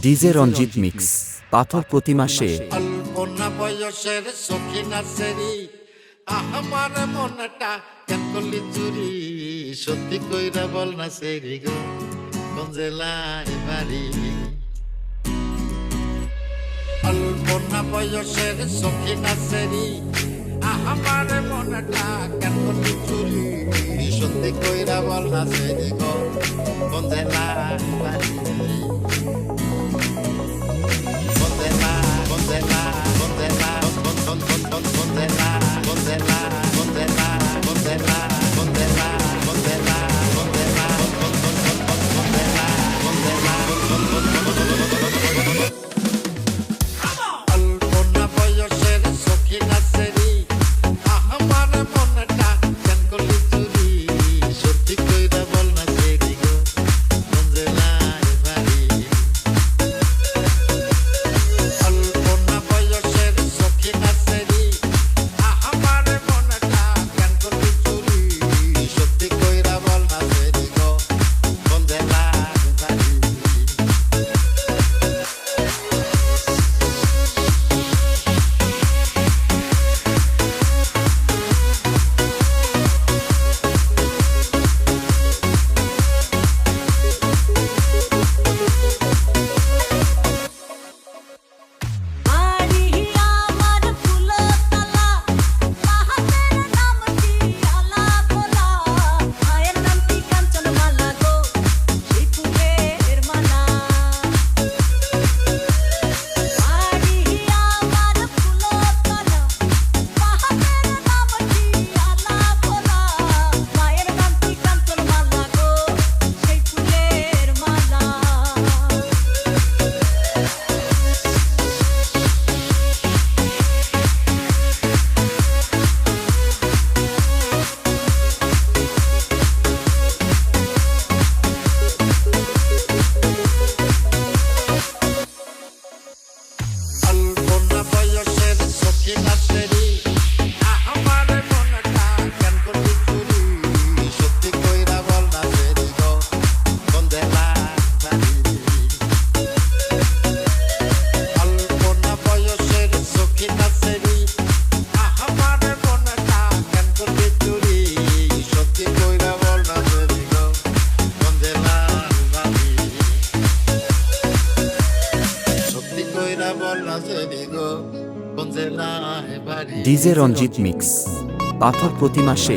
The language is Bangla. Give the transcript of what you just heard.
ডিজে রঞ্জিত মিক্স, পাথর প্রতি মাসে আমার মনটা কেতলি চুরি সত্যি কইরা বল না সেরি গো, কোন বাড়ি? অল্প বয়সের সখী সেরি আমার মনটা কেতলি চুরি সত্যি কইরা বল না সেরি গো বাড়ি? falla ser, sokina DJ Ranjit mix পাথর প্রতিমা মাসে